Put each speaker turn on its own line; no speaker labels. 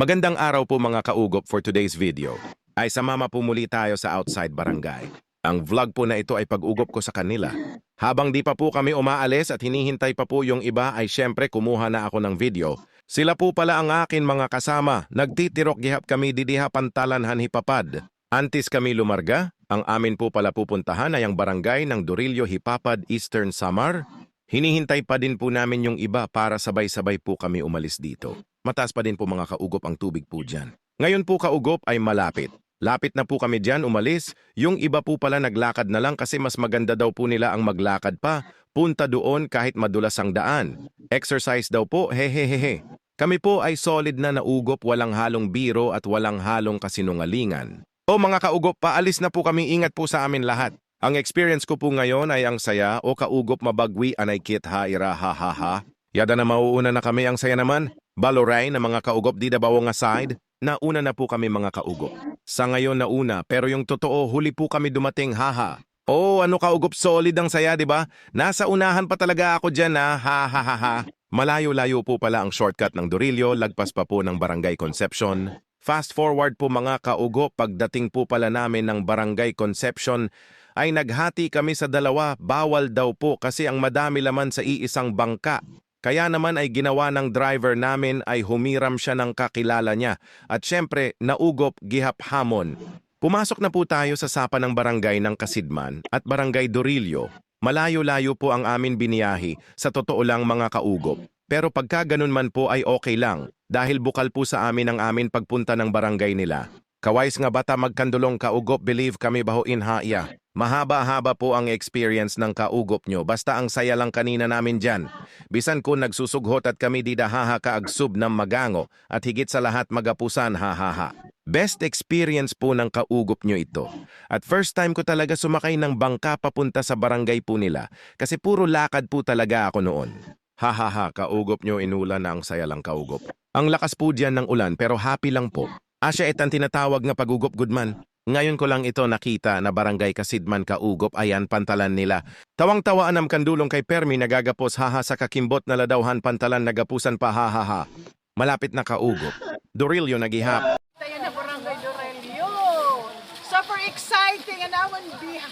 Magandang araw po mga kaugop for today's video. Ay samama po muli tayo sa outside barangay. Ang vlog po na ito ay pag-ugop ko sa kanila. Habang di pa po kami umaalis at hinihintay pa po yung iba ay syempre kumuha na ako ng video. Sila po pala ang akin mga kasama. Nagtitirok gihap kami didiha pantalanhan hipapad. Antes kami lumarga, ang amin po pala pupuntahan ay ang barangay ng Dorillo Hipapad Eastern Samar. Hinihintay pa din po namin yung iba para sabay-sabay po kami umalis dito. Mataas pa din po mga kaugop ang tubig po dyan. Ngayon po kaugop ay malapit. Lapit na po kami dyan umalis. Yung iba po pala naglakad na lang kasi mas maganda daw po nila ang maglakad pa. Punta doon kahit madulas ang daan. Exercise daw po, hehehehe. Kami po ay solid na naugop, walang halong biro at walang halong kasinungalingan. O mga kaugop, paalis na po kami, ingat po sa amin lahat. Ang experience ko po ngayon ay ang saya o kaugop mabagwi anay kit ha ira ha ha ha. Yada na mauuna na kami ang saya naman. Baloray na mga kaugop di dabaw nga side. Nauna na po kami mga kaugop. Sa ngayon nauna pero yung totoo huli po kami dumating haha. Oh, ano kaugop solid ang saya, di ba? Nasa unahan pa talaga ako dyan ha, ha ha ha ha. Malayo-layo po pala ang shortcut ng Dorillo, lagpas pa po ng Barangay Conception. Fast forward po mga kaugop, pagdating po pala namin ng Barangay Conception, ay naghati kami sa dalawa, bawal daw po kasi ang madami laman sa iisang bangka. Kaya naman ay ginawa ng driver namin ay humiram siya ng kakilala niya at syempre naugop gihap hamon. Pumasok na po tayo sa sapa ng barangay ng Kasidman at barangay Dorillo. Malayo-layo po ang amin biniyahi, sa totoo lang mga kaugop. Pero pagka ganun man po ay okay lang, dahil bukal po sa amin ang amin pagpunta ng barangay nila. Kawais nga bata magkandulong kaugop believe kami baho inhaya. Mahaba-haba po ang experience ng kaugop nyo, basta ang saya lang kanina namin dyan. Bisan ko nagsusughot at kami di dahaha kaagsub ng magango at higit sa lahat magapusan hahaha. Best experience po ng kaugop nyo ito. At first time ko talaga sumakay ng bangka papunta sa barangay po nila kasi puro lakad po talaga ako noon. Hahaha, kaugop nyo inulan na ang saya lang kaugop. Ang lakas po diyan ng ulan pero happy lang po. Asya itang tinatawag nga pagugop goodman. Ngayon ko lang ito nakita na barangay Kasidman kaugop ayan pantalan nila. Tawang-tawaan ang kandulong kay Permi nagagapos haha sa kakimbot na ladawhan pantalan nagapusan pa hahaha. Malapit na kaugop. Dorilyo nagihap.
Tayo na Barangay Dorelio. Super exciting and will be